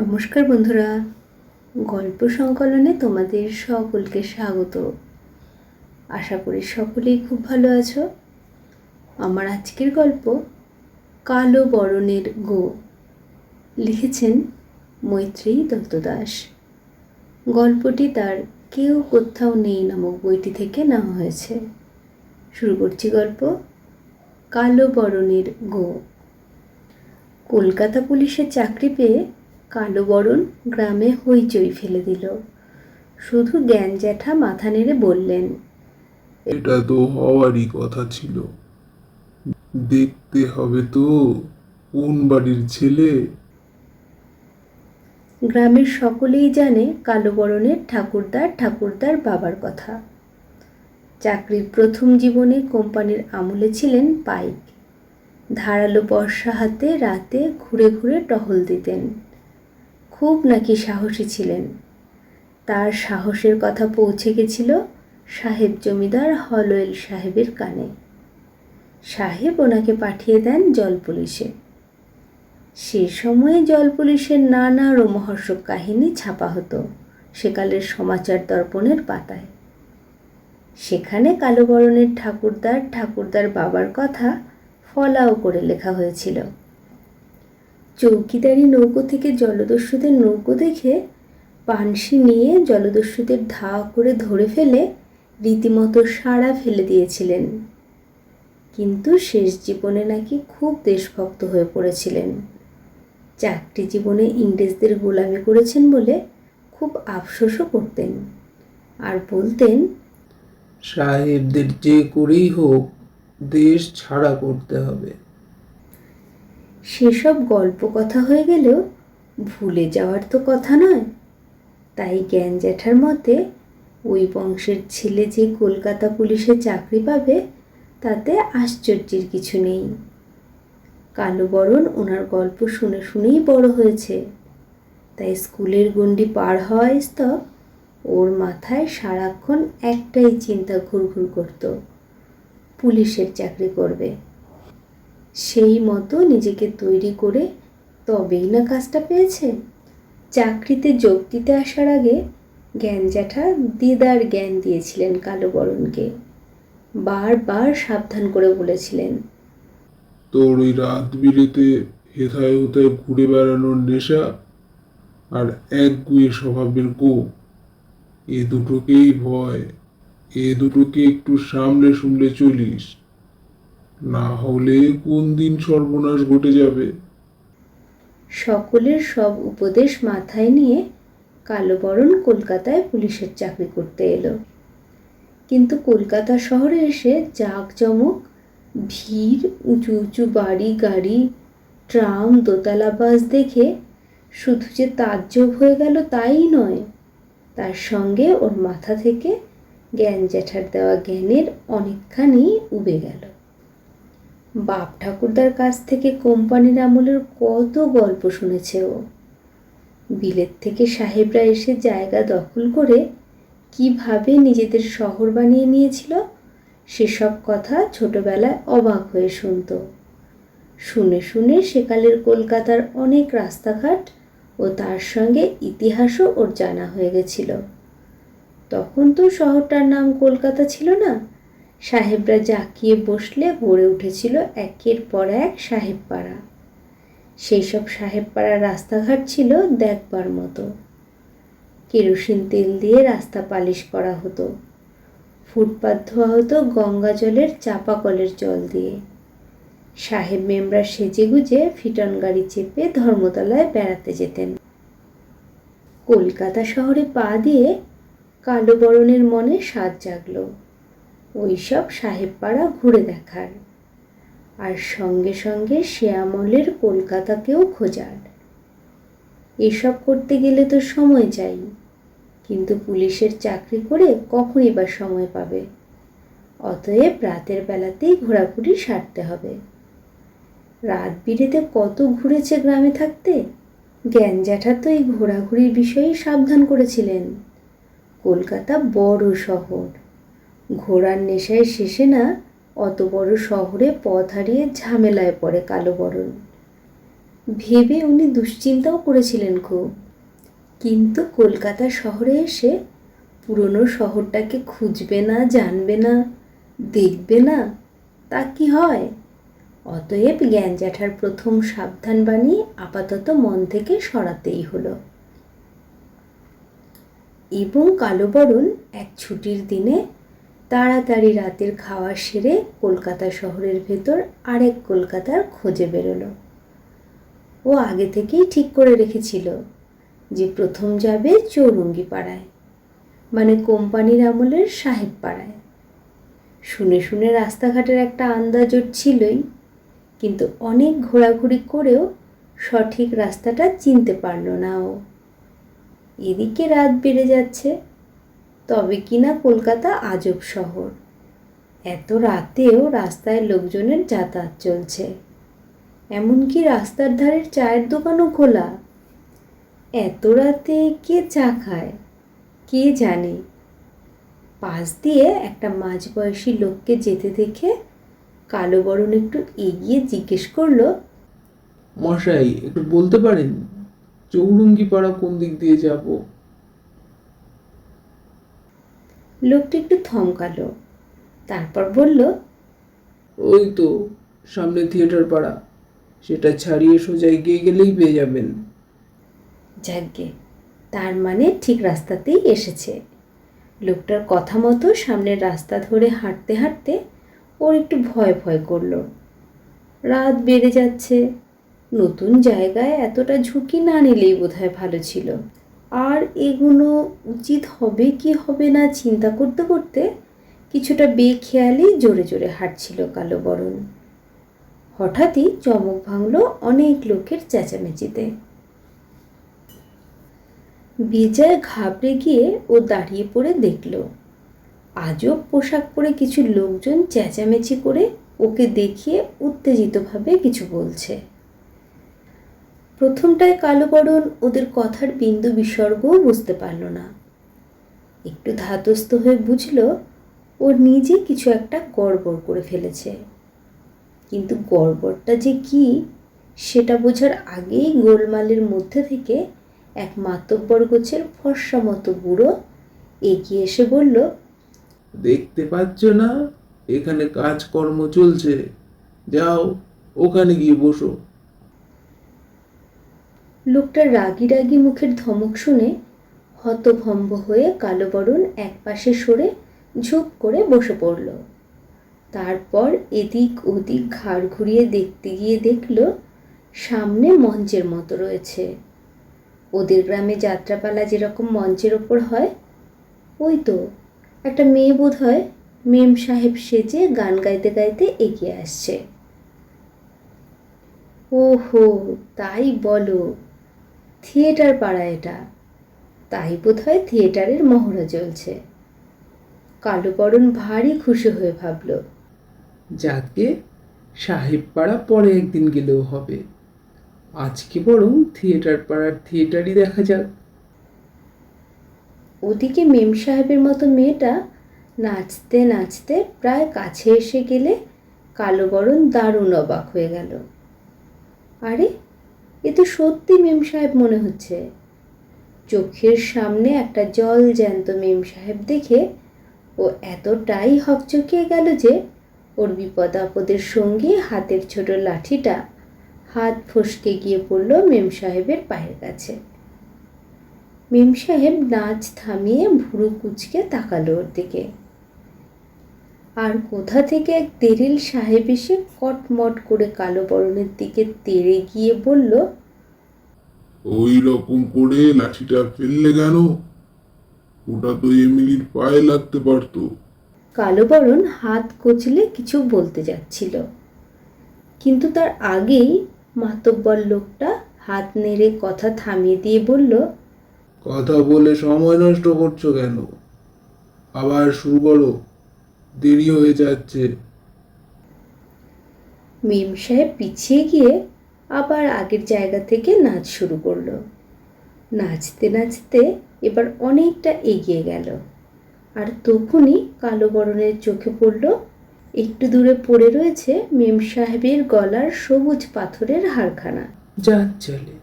নমস্কার বন্ধুরা। গল্প সংকলনে তোমাদের সকলকে স্বাগত। আশা করি সকলেই খুব ভালো আছো। আমার আজকের গল্প কালো বরণের গো। লিখেছেন মৈত্রেয়ী দত্তদাস গল্পটি তার কেউ কোথাও নেই নামক বইটি থেকে নেওয়া হয়েছে। শুরু করছি গল্প কালো বরণের গো। কলকাতা পুলিশের চাকরি পেয়ে কালো বরণ গ্রামে হইচই ফেলে দিল। শুধু জ্ঞান জ্যাঠা মাথা নেড়ে বললেন এটা তো হওয়ারই কথা ছিল। দেখতে হবে তো কোন বাড়ির ছেলে। গ্রামের সকলেই জানে কালো বরণের ঠাকুরদার ঠাকুরদার বাবার কথা। চাকরির প্রথম জীবনে কোম্পানির আমলে ছিলেন পাইক। ধারালো বর্ষা হাতে রাতে ঘুরে ঘুরে টহল দিতেন। খুব নাকি সাহসী ছিলেন। তার সাহসের কথা পৌঁছে গেছিল সাহেব জমিদার হলওয়েল সাহেবের কানে। সাহেব ওনাকে পাঠিয়ে দেন জল পুলিশে। সে সময়ে জল পুলিশের নানা রোমহর্ষক কাহিনী ছাপা হতো সেকালের সমাচার দর্পণের পাতায়। সেখানে কালো বরণের ঠাকুরদার ঠাকুরদার বাবার কথা ফলাও করে লেখা হয়েছিল। চৌকিদারি নৌকো থেকে জলদস্যুদের নৌকো দেখে পানসি নিয়ে জলদস্যুদের ধা করে ধরে ফেলে রীতিমতো সাড়া ফেলে দিয়েছিলেন। কিন্তু শেষ জীবনে নাকি খুব দেশভক্ত হয়ে পড়েছিলেন। চাকরি জীবনে ইংরেজদের গোলামি করেছেন বলে খুব আফসোসও করতেন। আর বলতেন, সাহেবদের যে করেই হোক, দেশ ছাড়া করতে হবে। সেসব গল্প কথা হয়ে গেলেও ভুলে যাওয়ার তো কথা নয়। তাই জ্ঞান জ্যাঠার মতে, ওই বংশের ছেলে যে কলকাতা পুলিশে চাকরি পাবে, তাতে আশ্চর্যের কিছু নেই। কালো বরণ ওনার গল্প শুনে শুনেই বড় হয়েছে। তাই স্কুলের গণ্ডি পার হওয়ায় স্তব, ওর মাথায় সারাক্ষণ একটাই চিন্তা ঘুরঘুর করত, পুলিশের চাকরি করবে। সেই মতো নিজেকে তৈরি করে তবেই না কাজটা পেয়েছে। চাকরিতে যোগ দিতে আসার আগে জ্ঞান জ্যাঠা দিদার জ্ঞান দিয়েছিলেন কালো বরণকে। বারবার সাবধান করে বলেছিলেন। তোর ওই রাত বিরেতে হেথায় হোথায় ঘুরে বেড়ানোর নেশা আর এক গুয়ে স্বভাবের গো। এ দুটোকেই ভয়, এ দুটোকে একটু সামলে শুনলে চলিস। না হলে কোন দিন সর্বনাশ ঘটে যাবে? সকলের সব উপদেশ মাথায় নিয়ে কালো বরণ কলকাতায় পুলিশের চাকরি করতে এলো। কিন্তু কলকাতা শহরে এসে জাঁকজমক, ভিড়, উঁচু উঁচু বাড়ি, গাড়ি, ট্রাম দোতলা বাস দেখে শুধু যে তাজ্জব হয়ে গেল তাই নয়, তার সঙ্গে ওর মাথা থেকে জ্ঞান জ্যাঠার দেওয়া জ্ঞানের অনেকখানি উবে গেল। বাপ ঠাকুরদার কাছ থেকে কোম্পানির আমলের কত গল্প শুনেছে ও। বিলেত থেকে সাহেবরা এসে জায়গা দখল করে কীভাবে নিজেদের শহর বানিয়ে নিয়েছিল, সেসব কথা ছোটবেলায় অবাক হয়ে শুনত। শুনে শুনে সেকালের কলকাতার অনেক রাস্তাঘাট ও তার সঙ্গে ইতিহাসও ওর জানা হয়ে গেছিল। তখন তো শহরটার নাম কলকাতা ছিল না সাহেবরা জাকিয়ে বসলে গড়ে উঠেছিল একের পর এক সাহেব পাড়া সেই সব সাহেব পাড়ার রাস্তাঘাট ছিল দেখবার মতো। কেরোসিন তেল দিয়ে রাস্তা পালিশ করা হতো। ফুটপাত ধোয়া হতো গঙ্গা জলের চাপা কলের জল দিয়ে। সাহেব মেমরা সেজে গুজে ফিটন গাড়ি চেপে ধর্মতলায় বেড়াতে যেতেন। কলকাতা শহরে পা দিয়ে কালো বরণের মনে স্বাদ জাগলো। ওইসব সাহেব পাড়া ঘুরে দেখার। আর সঙ্গে সঙ্গে শ্যামলের কলকাতাকেও খোঁজার। এসব করতে গেলে তো সময় চাই, কিন্তু পুলিশের চাকরি করে কখনই বা সময় পাবে। অতএব রাতের বেলাতেই ঘোরাঘুরি সারতে হবে। রাত বিরেতে কত ঘুরেছে গ্রামে থাকতে? জ্ঞান জ্যাঠা তো এই ঘোরাঘুরির বিষয়ে সাবধান করেছিলেন। কলকাতা বড় শহর। ঘোড়ার নেশায় শেষে না অত বড় শহরে পথ হারিয়ে ঝামেলায় পড়ে কালো বরণ। ভেবে উনি দুশ্চিন্তাও করেছিলেন খুব। কিন্তু কলকাতা শহরে এসে পুরনো শহরটাকে খুঁজবে না, জানবে না, দেখবে না, তা কি হয়? অতএব জ্ঞান জ্যাঠার প্রথম সাবধান বাণী আপাতত মন থেকে সরাতেই হলো। এবং কালোবরণ এক ছুটির দিনে তাড়াতাড়ি রাতের খাওয়া সেরে কলকাতা শহরের ভেতর আরেক কলকাতার খোঁজে বেরোলো। ও আগে থেকেই ঠিক করে রেখেছিল যে প্রথম যাবে চৌরঙ্গি পাড়ায় মানে কোম্পানির আমলের সাহেব পাড়ায় শুনে শুনে রাস্তাঘাটের একটা আন্দাজ ছিলই, কিন্তু অনেক ঘোরাঘুরি করেও সঠিক রাস্তাটা চিনতে পারল না ও। এদিকে রাত বেড়ে যাচ্ছে। তবে কিনা কলকাতা আজব শহর। এত রাতেও রাস্তায় লোকজনের যাতায়াত চলছে। এমনকি রাস্তার ধারের চায়ের দোকানও খোলা। এত রাতে কে চা খায়? কে জানে? পাশ দিয়ে একটা মাঝবয়সী লোককে যেতে দেখে কালো বরণ একটু এগিয়ে জিজ্ঞেস করল, মশাই, একটু বলতে পারেন চৌরঙ্গি পাড়া কোন দিক দিয়ে যাব? লোকটা একটু থমকালো। তারপর বলল ওই তো সামনে থিয়েটার পাড়া। সেটা ছাড়িয়ে সোজা এগিয়ে গেলেই পেয়ে যাবেন। যাকগে তার মানে ঠিক রাস্তাতেই এসেছে। লোকটার কথা মতো সামনের রাস্তা ধরে হাঁটতে হাঁটতে ওর একটু ভয় ভয় করল। রাত বেড়ে যাচ্ছে। নতুন জায়গায় এতটা ঝুঁকি না নিলেই বোধহয় ভালো ছিল। আর এগুলো উচিত হবে কি হবে না চিন্তা করতে করতে কিছুটা বেখেয়ালি জোরে জোরে হাঁটছিল কালো বরণ। হঠাৎই চমক ভাঙলো অনেক লোকের চেঁচামেচিতে। বিজয় ঘাবড়ে গিয়ে ও দাঁড়িয়ে পড়ে দেখল, আজব পোশাক পরে কিছু লোকজন চেঁচামেচি করে ওকে দেখিয়ে উত্তেজিতভাবে কিছু বলছে। প্রথমটায় কালো বরণ ওদের কথার বিন্দু বিসর্গও বুঝতে পারল না। একটু ধাতস্থ হয়ে বুঝল, ও নিজে কিছু একটা গড়বড় করে ফেলেছে। কিন্তু গড়বড়টা যে কি, সেটা বোঝার আগেই গোলমালের মধ্যে থেকে এক মাতব্বর গোছের ফর্সা মতো বুড়ো এগিয়ে এসে বলল, দেখতে পাচ্ছ না? এখানে কাজকর্ম চলছে। যাও, ওখানে গিয়ে বসো। লোকটার রাগি রাগি মুখের ধমক শুনে হতভম্ব হয়ে কালো বরণ এক পাশে সরে ঝুপ করে বসে পড়ল। তারপর এদিক ওদিক ঘাড় ঘুরিয়ে দেখতে গিয়ে দেখল, সামনে মঞ্চের মতো রয়েছে। ওদের গ্রামে যাত্রাপালা যেরকম মঞ্চের ওপর হয়, ওই তো। একটা মেয়ে বোধ হয় মেম সাহেব সেজে গান গাইতে গাইতে এগিয়ে আসছে। ওহো, তাই বলো। থিয়েটার পাড়া এটা। তাই বোধ হয় থিয়েটারের মহড়া চলছে কালো বরণ ভারী খুশি হয়ে ভাবল যাকে সাহেব পাড়া পরে একদিন গেলেও হবে। আজকে বরং থিয়েটার পাড়ার থিয়েটারই দেখা যাক। ওদিকে মেম সাহেবের মতো মেয়েটা নাচতে নাচতে প্রায় কাছে এসে গেলে কালো বরণ দারুণ অবাক হয়ে গেল। আরে এ তো সত্যি মেম সাহেব মনে হচ্ছে। চোখের সামনে একটা জল জ্যান্ত মেম সাহেব দেখে ও এতটাই হকচকিয়ে গেল যে ওর বিপদ আপদের সঙ্গে হাতের ছোট লাঠিটা হাত ফসকে গিয়ে পড়ল মেম সাহেবের পায়ের কাছে। মেম সাহেব নাচ থামিয়ে ভুরু কুচকে তাকালো ওর দিকে। আর কোথা থেকে এক তেরিল সাহেব এসে কটমট করে কালো বরণের দিকে তেড়ে গিয়ে বলল ওই রকম করে লাঠিটা ফেললে কেন? ওটা তো এমিলির পায়ে লাগতে পারতো। কালো বরণ হাত কচলে কিছু বলতে যাচ্ছিল। কিন্তু তার আগেই মাতব্বর লোকটা হাত নেড়ে কথা থামিয়ে দিয়ে বলল কথা বলে সময় নষ্ট করছ কেন? আবার শুরু করো। দেরি হয়ে যাচ্ছে। মেম সাহেব পিছিয়ে গিয়ে আবার আগের জায়গা থেকে নাচ শুরু করল। নাচতে নাচতে এবার অনেকটা এগিয়ে গেল। আর তখনই কালো বরণের চোখে পড়ল একটু দূরে পড়ে রয়েছে মেম সাহেবের গলার সবুজ পাথরের হারখানা। যার চলে।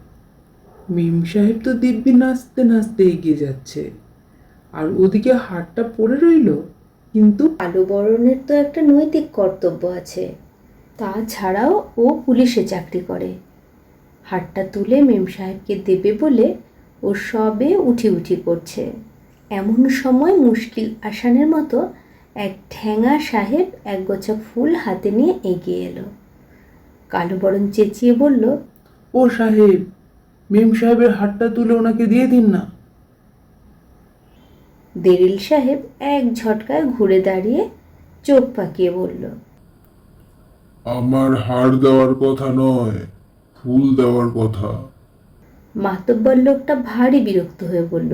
মিম সাহেব তো দিব্যি নাচতে নাচতে এগিয়ে যাচ্ছে। আর ওদিকে হাটটা পড়ে রইল? কিন্তু কালো বরণের তো একটা নৈতিক কর্তব্য আছে। তাছাড়াও ও পুলিশে চাকরি করে। হাটটা তুলে মেম সাহেবকে দেবে বলে ও সবে উঠি উঠি করছে। এমন সময় মুশকিল আসানের মতো এক ঠ্যাঙা সাহেব এক গোছা ফুল হাতে নিয়ে এগিয়ে এলো। কালো বরণ চেঁচিয়ে বলল, ও সাহেব, মেম সাহেবের হাটটা তুলে ওনাকে দিয়ে দিন না। দেরিল সাহেব এক ঝটকায় ঘুরে দাঁড়িয়ে চোখ পাকিয়ে বলল আমার হার দেওয়ার কথা নয় ফুল দেওয়ার কথা। মাতব্বর লোকটা ভারী বিরক্ত হয়ে বলল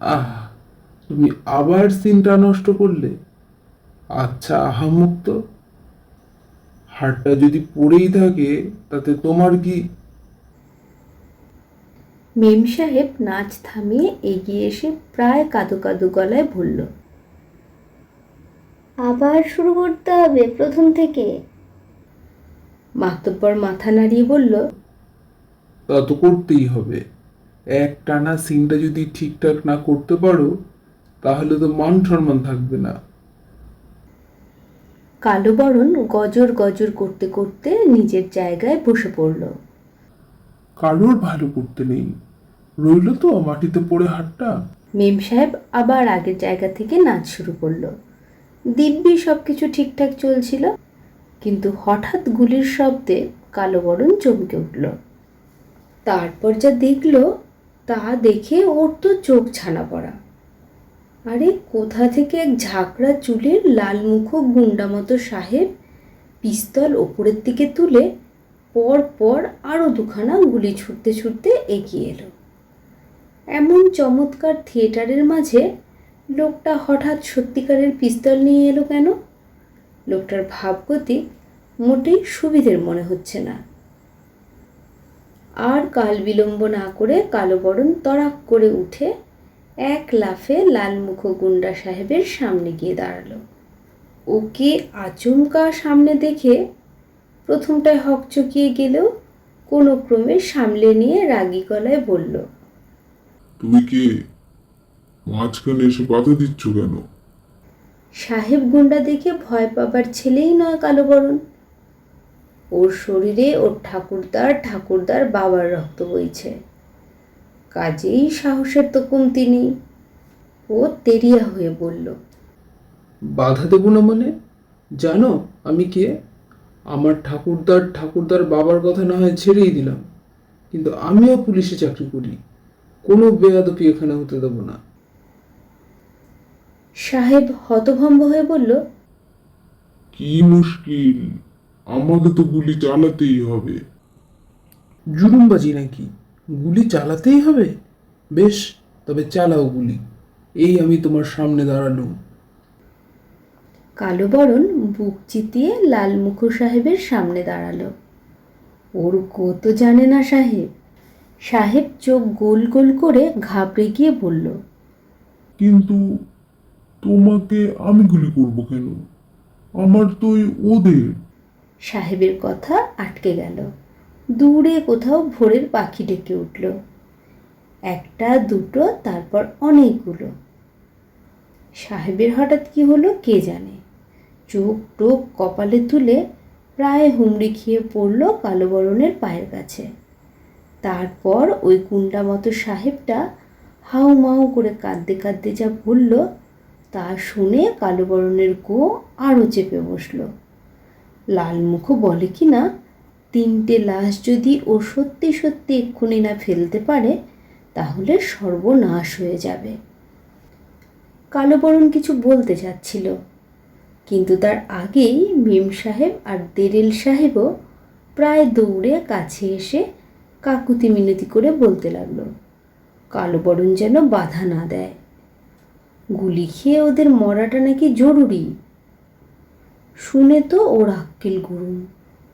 আহ তুমি আবার সিনটা নষ্ট করলে? আচ্ছা আহামুক্ত। হাটটা যদি পড়েই থাকে তাতে তোমার কি মেম সাহেব নাচ থামিয়ে এগিয়ে এসে প্রায় কাদো কাদো গলায় বলল আবার শুরু করতে হবে প্রথম থেকে। মাতব্বর মাথা নাড়িয়ে বলল তা তো করতেই হবে। এক টানা সিনটা যদি ঠিকঠাক না করতে পারো তাহলে তো মান সম্মান থাকবে না। কালো বরণ গজর গজর করতে করতে নিজের জায়গায় বসে পড়ল। কারোর ভালো করতে নেই। রইল তো মাটিতে পড়ে হাটটা মেম সাহেব আবার আগের জায়গা থেকে নাচ শুরু করল। দিব্যি সব কিছু ঠিকঠাক চলছিল, কিন্তু হঠাৎ গুলির শব্দে কালো বরণ চমকে উঠল। তারপর যা দেখল, তা দেখে ওর তো চোখ ছানা পড়া। আরে, কোথা থেকে এক ঝাঁকড়া চুলের লাল মুখো গুন্ডা মতো সাহেব পিস্তল ওপরের দিকে তুলে পর পর আরও দুখানা গুলি ছুটতে ছুটতে এগিয়ে এলো। এমন চমৎকার থিয়েটারের মাঝে লোকটা হঠাৎ সত্যিকারের পিস্তল নিয়ে এলো কেন? লোকটার ভাবগতি মোটেই সুবিধের মনে হচ্ছে না। আর কাল বিলম্ব না করে কালো বরণ তড়াক করে উঠে এক লাফে লালমুখ গুন্ডা সাহেবের সামনে গিয়ে দাঁড়াল। ওকে আচমকা সামনে দেখে প্রথমটায় হকচকিয়ে গেলেও কোনো ক্রমে সামলে নিয়ে রাগী গলায় বলল তুমি কে মাঝখানে এসে বাধা দিচ্ছ কেন? সাহেব গুন্ডা দেখে ভয় পাবার ছেলেই নয় কালো বরণ। ওর শরীরে ওর ঠাকুরদার ঠাকুরদার বাবার রক্ত বইছে। কাজেই সাহসের তো কমতি নেই। ও তেরিয়া হয়ে বলল বাধা দেবো না মানে? জানো আমি কে? আমার ঠাকুরদার ঠাকুরদার বাবার কথা না হয় ছেড়েই দিলাম। কিন্তু আমিও পুলিশে চাকরি করি। কোনো বেয়াদপি এখানে হতে দেবো না। সাহেব হতভম্ব হয়ে বলল কি মুশকিল? আমাকে তো গুলি চালাতেই হবে। জুলুমবাজি নাকি? গুলি চালাতেই হবে? বেশ তবে চালাও গুলি। এই আমি তোমার সামনে দাঁড়ালুম। কালো বরণ বুক চিতিয়ে লালমুখো সাহেবের সামনে দাঁড়াল। ওর গো তো জানে না সাহেব। সাহেব চোখ গোল গোল করে ঘাবড়ে গিয়ে বলল কিন্তু তোমাকে আমি গুলি করব কেন? আমার তো ওদের। সাহেবের কথা আটকে গেল। দূরে কোথাও ভোরের পাখি ডেকে উঠল। একটা দুটো তারপর অনেকগুলো। সাহেবের হঠাৎ কি হলো কে জানে? চোখ টোক কপালে তুলে প্রায় হুমড়ি খেয়ে পড়ল কালো বরণের পায়ের কাছে। তারপর ওই কুন্ডা মতো সাহেবটা হাউ মাউ করে কাঁদতে কাঁদতে যা বলল, তা শুনে কালো বরণের গো আরও চেপে বসল। লালমুখো বলে কি না, তিনটে লাশ যদি ও সত্যি সত্যি এক্ষুনি না ফেলতে পারে, তাহলে সর্বনাশ হয়ে যাবে। কালো বরণ কিছু বলতে চাচ্ছিল কিন্তু তার আগেই মিম সাহেব আর দেরেল সাহেবও প্রায় দৌড়ে কাছে এসে কাকুতি মিনতি করে বলতে লাগল, কালো বরণ যেন বাধা না দেয়। গুলি খেয়ে ওদের মরাটা নাকি জরুরি? শুনে তো ওর আক্কেল গুরুম।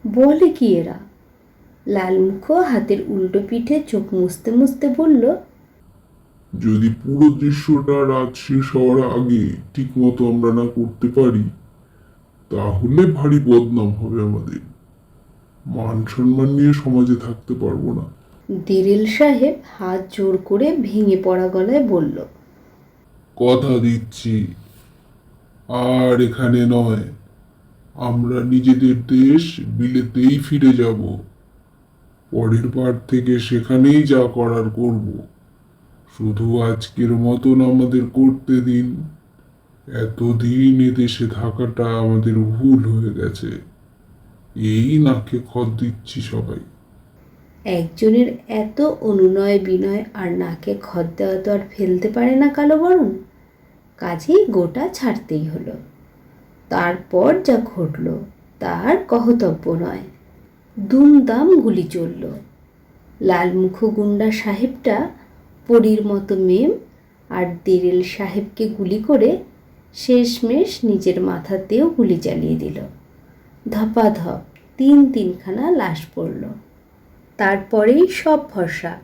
বলে কি এরা? লালমুখো হাতের উল্টো পিঠে চোখ মুছতে মুছতে বলল, যদি পুরো দৃশ্যটা রাত শেষ হওয়ার আগে ঠিক মতো আমরা না করতে পারি তাহলে ভারী বদনাম হবে আমাদের। মান সম্মান নিয়ে সমাজে থাকতে পারব না। দিরিল সাহেব হাত জোর করে ভেঙে পড়া গলায় বলল কথা দিচ্ছি। আর এখানে নয়। আমরা নিজেদের দেশ বিলেতেই ফিরে যাব। পরের বার থেকে সেখানেই যা করার করব। শুধু আজকের মতন আমাদের করতে দিন। এতদিন এদেশে থাকাটা আমাদের ভুল হয়ে গেছে। এই নাকে খত দিচ্ছি সবাই। একজনের এত অনুনয় বিনয় আর নাকে খদ দেওয়া তো আর ফেলতে পারে না কালো বরণ। কাজেই গোটা ছাড়তেই হলো। তারপর যা ঘটল, তার কহতব্য নয়। দুমদাম গুলি চলল। লালমুখ গুন্ডা সাহেবটা পরীর মতো মেম আর দেরেল সাহেবকে গুলি করে শেষমেশ নিজের মাথাতেও গুলি চালিয়ে দিল। ধপাধপ তিন তিনখানা লাশ পড়ল। তারপরেই সব ফর্সা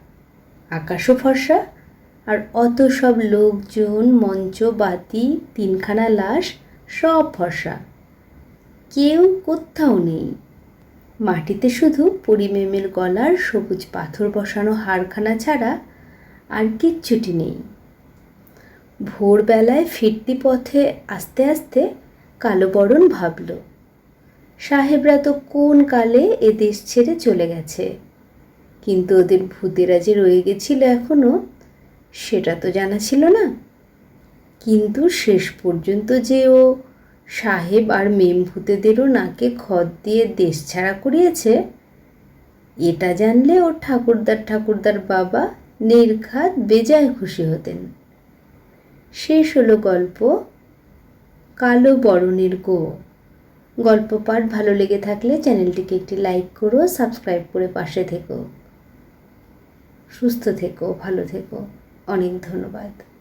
আকাশও ফর্সা আর অত সব লোকজন, মঞ্চ, বাতি, তিনখানা লাশ, সব ফর্সা কেউ কোথাও নেই। মাটিতে শুধু পরিমেমের গলার সবুজ পাথর বসানো হাড়খানা ছাড়া আর কিচ্ছুটি নেই। ভোরবেলায় ফিরতি পথে আস্তে আস্তে কালো বরণ ভাবল। সাহেবরা তো কোন কালে এ দেশ ছেড়ে চলে গেছে? কিন্তু ওদের ভূতেরা যে রয়ে গেছিল এখনও সেটা তো জানা ছিল না। কিন্তু শেষ পর্যন্ত যে ও সাহেব আর মেম ভূতেদেরও নাকে খদ দিয়ে দেশ ছাড়া করিয়েছে, এটা জানলে ওর ঠাকুরদার ঠাকুরদার বাবা নির্ঘাত বেজায় খুশি হতেন। শেষ হলো গল্প কালো বরণের গো। গল্প পাঠ ভালো লেগে থাকলে চ্যানেলটিকে একটি লাইক করো, সাবস্ক্রাইব করে পাশে থেকো। সুস্থ থেকো, ভালো থেকো। অনেক ধন্যবাদ।